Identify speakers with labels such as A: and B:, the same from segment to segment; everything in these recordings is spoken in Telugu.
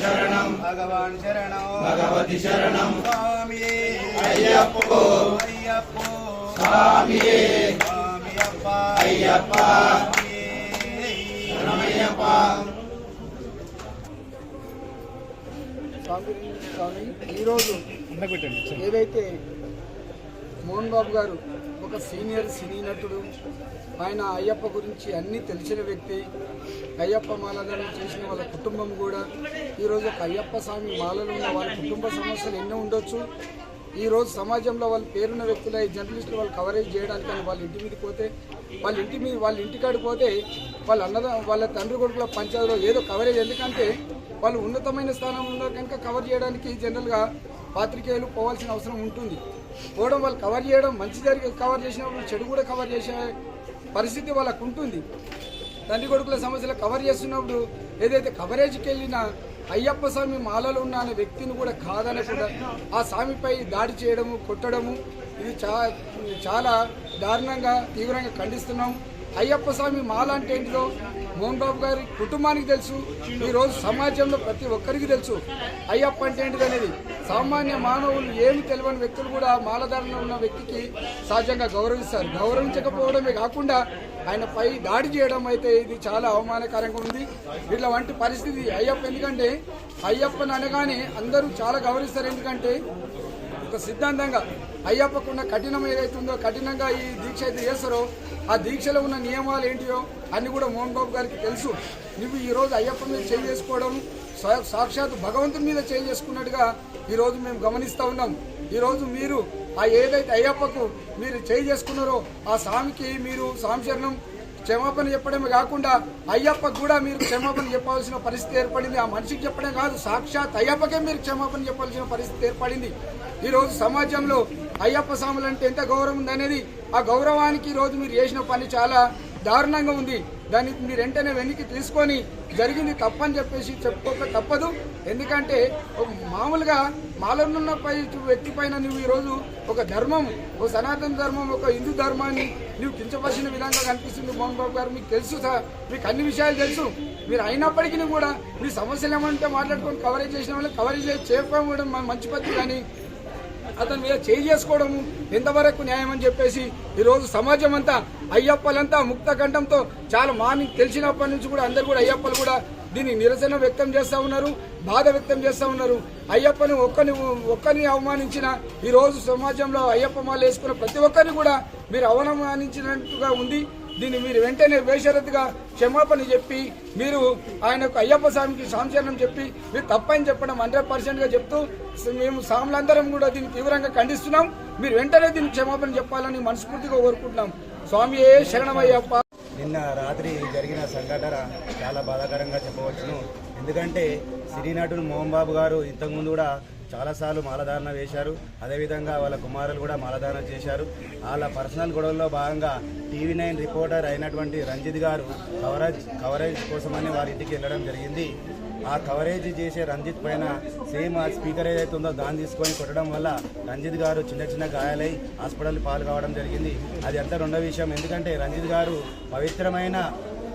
A: శరణం.
B: భగవాన్
A: శరణం.
B: భగవతి శరణం. స్వామియే.
A: అయ్యప్పో. అయ్యప్పో.
B: స్వామియే.
A: స్వామియప్ప. అయ్యప్ప. శరణమయ్యప్ప.
C: స్వామి స్వామి ఈరోజు ఏదైతే మోహన్ బాబు గారు ఒక సీనియర్ సినీ నటుడు. ఆయన అయ్యప్ప గురించి అన్నీ తెలిసిన వ్యక్తి. అయ్యప్ప మాలలను చేసిన వాళ్ళ కుటుంబం కూడా. ఈరోజు ఒక అయ్యప్ప స్వామి మాలలు ఉన్న వాళ్ళ కుటుంబ సమస్యలు ఎన్నో ఉండొచ్చు. ఈరోజు సమాజంలో వాళ్ళు పేరున్న వ్యక్తులు ఈ జర్నలిస్టులు వాళ్ళు కవరేజ్ చేయడానికి అని వాళ్ళ ఇంటి మీద పోతే వాళ్ళ ఇంటి మీద వాళ్ళ ఇంటికాడికి పోతే వాళ్ళ అన్నద వాళ్ళ తండ్రి కొడుకుల పంచాయతీలో ఏదో కవరేజ్ ఎందుకంటే వాళ్ళు ఉన్నతమైన స్థానంలో ఉన్నారు కనుక కవర్ చేయడానికి జనరల్గా పాత్రికేయులు పోవాల్సిన అవసరం ఉంటుంది. పోవడం వాళ్ళు కవర్ చేయడం మంచి జరిగి కవర్ చేసినప్పుడు చెడు కూడా కవర్ చేసే పరిస్థితి వాళ్ళకు ఉంటుంది. తండ్రి కొడుకుల సమస్యలు కవర్ చేస్తున్నప్పుడు ఏదైతే కవరేజ్కి వెళ్ళిన అయ్యప్ప స్వామి మాలలో ఉన్న అనే వ్యక్తిని కూడా కాదనకుండా ఆ స్వామిపై దాడి చేయడము కొట్టడము ఇది చా చాలా దారుణంగా తీవ్రంగా ఖండిస్తున్నాం. అయ్యప్ప స్వామి మాల అంటే ఏంటిదో మోహన్ బాబు గారి కుటుంబానికి తెలుసు ఈరోజు సమాజంలో ప్రతి ఒక్కరికి తెలుసు. అయ్యప్ప అంటే ఏంటిది అనేది సామాన్య మానవులు ఏమి తెలియని వ్యక్తులు కూడా మాలధారణ ఉన్న వ్యక్తికి సహజంగా గౌరవిస్తారు. గౌరవించకపోవడమే కాకుండా ఆయన పై దాడి చేయడం అయితే ఇది చాలా అవమానకరంగా ఉంది. ఇట్లా వంటి పరిస్థితి అయ్యప్ప ఎందుకంటే అయ్యప్పని అనగానే అందరూ చాలా గౌరవిస్తారు. ఎందుకంటే ఒక సిద్ధాంతంగా అయ్యప్పకున్న కఠినం ఏదైతుందో కఠినంగా ఈ దీక్ష అయితే చేస్తారో ఆ దీక్షలో ఉన్న నియమాలు ఏంటియో అన్ని కూడా మోహన్ బాబు గారికి తెలుసు. నువ్వు ఈ రోజు అయ్యప్ప మీద చేంజ్ చేసుకోవడం సా- సాక్షాత్ భగవంతుని మీద చేంజ్ చేసుకున్నట్టుగా ఈరోజు మేము గమనిస్తూ ఉన్నాం. ఈరోజు మీరు ఆ ఏదైతే అయ్యప్పకు మీరు చేయి చేసుకున్నారో ఆ స్వామికి మీరు సాంశరణం క్షమాపణ చెప్పడమే కాకుండా అయ్యప్పకు కూడా మీరు క్షమాపణ చెప్పాల్సిన పరిస్థితి ఏర్పడింది. ఆ మనిషికి చెప్పడం కాదు సాక్షాత్ అయ్యప్పకే మీరు క్షమాపణ చెప్పాల్సిన పరిస్థితి ఏర్పడింది. ఈ రోజు సమాజంలో అయ్యప్ప స్వాములు అంటే ఎంత గౌరవం ఉంది అనేది ఆ గౌరవానికి ఈ రోజు మీరు చేసిన పని చాలా దారుణంగా ఉంది. దాన్ని మీరు వెంటనే వెనక్కి తీసుకొని జరిగింది తప్పని చెప్పేసి చెప్పుకోక తప్పదు. ఎందుకంటే ఒక మామూలుగా మాలనున్న పై వ్యక్తి పైన నువ్వు ఈరోజు ఒక ధర్మం ఒక సనాతన ధర్మం ఒక హిందూ ధర్మాన్ని నువ్వు కించపరిచిన విధంగా కనిపిస్తుంది మోహన్ బాబు గారు. మీకు తెలుసు సార్ మీకు అన్ని విషయాలు తెలుసు. మీరు అయినప్పటికీ కూడా మీ సమస్యలు ఏమంటే మాట్లాడుకొని కవరేజ్ చేసిన వాళ్ళు కవరేజ్ చేయకపోవడం మంచి పద్ధతి కానీ అతని మీద చేయి చేసుకోవడము ఎంతవరకు న్యాయం అని చెప్పేసి ఈరోజు సమాజం అంతా అయ్యప్పలంతా ముక్త కంఠంతో చాలా మార్నింగ్ తెలిసినప్పటి నుంచి కూడా అందరు కూడా అయ్యప్పలు కూడా దీన్ని నిరసన వ్యక్తం చేస్తా ఉన్నారు బాధ వ్యక్తం చేస్తా ఉన్నారు. అయ్యప్పని ఒక్కని ఒక్కరిని అవమానించిన ఈరోజు సమాజంలో అయ్యప్ప మాలు వేసుకున్న ప్రతి ఒక్కరిని కూడా మీరు అవమానించినట్టుగా ఉంది. దీన్ని మీరు వెంటనే బేషరత్గా క్షమాపణ చెప్పి మీరు ఆయనకు అయ్యప్ప స్వామికి సంచలనం చెప్పి మీరు తప్పని చెప్పడం హండ్రెడ్ పర్సెంట్గా చెప్తూ మేము సాములందరం కూడా దీన్ని తీవ్రంగా ఖండిస్తున్నాం. మీరు వెంటనే దీనికి క్షమాపణ చెప్పాలని మనస్ఫూర్తిగా కోరుకుంటున్నాం. స్వామి ఏ శరణమయ్యప్ప.
D: నిన్న రాత్రి జరిగిన సంఘటన చాలా బాధాకరంగా చెప్పవచ్చును. ఎందుకంటే సినీ నటుడు మోహన్ బాబు గారు ఇంతకుముందు కూడా చాలాసార్లు మాలధారణ వేశారు. అదేవిధంగా వాళ్ళ కుమారులు కూడా మాలధారణ చేశారు. వాళ్ళ పర్సనల్ గొడవల్లో భాగంగా టీవీ నైన్ రిపోర్టర్ అయినటువంటి రంజిత్ గారు కవరేజ్ కవరేజ్ కోసమని వారి ఇంటికి వెళ్ళడం జరిగింది. ఆ కవరేజ్ చేసే రంజిత్ పైన సేమ్ ఆ స్పీకర్ ఏదైతే ఉందో దాన్ని తీసుకొని కొట్టడం వల్ల రంజిత్ గారు చిన్న చిన్న గాయాలై హాస్పిటల్ పాలు కావడం జరిగింది. అది అంతా రెండో విషయం. ఎందుకంటే రంజిత్ గారు పవిత్రమైన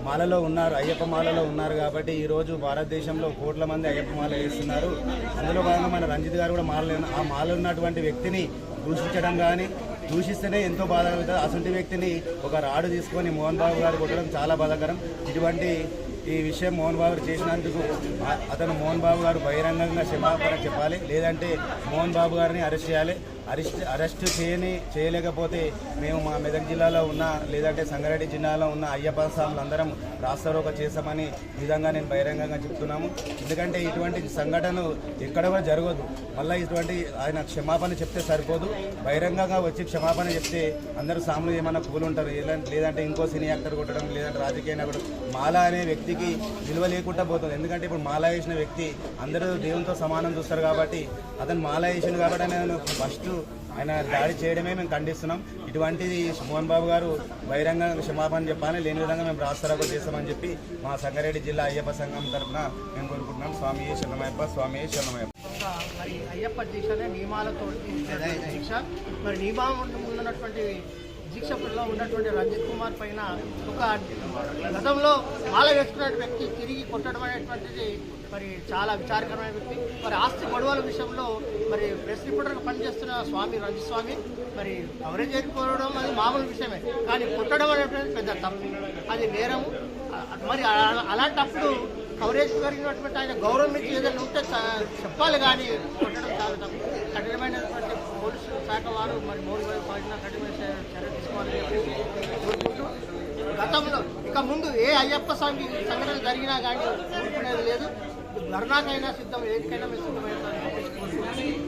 D: మాలలో ఉన్నారు అయ్యప్ప మాలలో ఉన్నారు కాబట్టి ఈరోజు భారతదేశంలో కోట్ల మంది అయ్యప్ప మాల వేస్తున్నారు. అందులో భాగంగా మన రంజిత్ గారు కూడా మాల ఆ మాల ఉన్నటువంటి వ్యక్తిని దూషించడం కానీ దూషిస్తేనే ఎంతో బాధ కలుగుతుంది. అసంటి వ్యక్తిని ఒక రాడు తీసుకొని మోహన్ బాబు గారు కొట్టడం చాలా బాధాకరం. ఇటువంటి ఈ విషయం మోహన్ బాబు చేసినందుకు అతను మోహన్ బాబు గారు బహిరంగంగా క్షమాపణ చెప్పాలి. లేదంటే మోహన్ బాబు గారిని అరెస్ట్ చేయాలి. అరెస్ట్ అరెస్ట్ చేయని చేయలేకపోతే మేము మా మెదక్ జిల్లాలో ఉన్న లేదంటే సంగారెడ్డి జిల్లాలో ఉన్న అయ్యప్ప స్వాములందరం రాస్తారోక చేస్తామని విధంగా నేను బహిరంగంగా చెప్తున్నాము. ఎందుకంటే ఇటువంటి సంఘటనలు ఎక్కడ కూడా జరగదు. మళ్ళీ ఇటువంటి ఆయన క్షమాపణ చెప్తే సరిపోదు. బహిరంగంగా వచ్చి క్షమాపణ చెప్తే అందరూ సాములు ఏమైనా కూలు ఉంటారు. లేదంటే ఇంకో సినీ యాక్టర్ కొట్టడం లేదంటే రాజకీయ నాయకుడు మాల అనే వ్యక్తికి విలువ లేకుండా పోతుంది. ఎందుకంటే ఇప్పుడు మాల వేసిన వ్యక్తి అందరూ దేవునితో సమానం చూస్తారు కాబట్టి అతను మాల వేసింది కాబట్టి నేను ఫస్ట్ ఆయన దాడి చేయడమే మేము ఖండిస్తున్నాం. ఇటువంటిది మోహన్ బాబు గారు బహిరంగ క్షమాపణ చెప్పాలని లేని విధంగా మేము రాస్తారాకు చేస్తామని చెప్పి మా సంగారెడ్డి జిల్లా అయ్యప్ప సంఘం తరఫున మేము కోరుకుంటున్నాం. స్వామి శరణమయ్యప్ప స్వామి శరణమయ్యప్ప.
E: ఒక మరి అయ్యప్ప దీక్షనే నియమాలతో దీక్ష. మరి నియమం ఉన్నటువంటి దీక్షలో ఉన్నటువంటి రంజిత్ కుమార్ పైన ఒక గతంలో మాల వేసుకున్న వ్యక్తి తిరిగి కొట్టడం అనేటువంటిది మరి చాలా విచారకరమైన వ్యక్తి. మరి ఆస్తి గొడవల విషయంలో మరి ప్రెస్ రిపోర్టర్గా పనిచేస్తున్న స్వామి రంజస్వామి మరి కవరేజ్ ఏర్పడడం అది మామూలు విషయమే. కానీ కొట్టడం అనేటువంటి పెద్ద తప్పు. అది నేరము. మరి అలా- అలాంటప్పుడు కవరేజ్ జరిగినటువంటి ఆయన గౌరవం ఇచ్చి ఏదైనా ఉంటే చెప్పాలి కానీ కొట్టడం చాలా తప్పు. కఠినమైనటువంటి పోలీసు శాఖ వారు మరి మూడు వేల పాటిన కఠినమైన చర్య తీసుకోవాలని గతంలో ఇక ముందు ఏ అయ్యప్ప స్వామి సంఘటన జరిగినా కానీ ఊరుకునేది లేదు. ధర్నాకైనా సిద్ధం ఏదికైనా మేము సిద్ధమైనా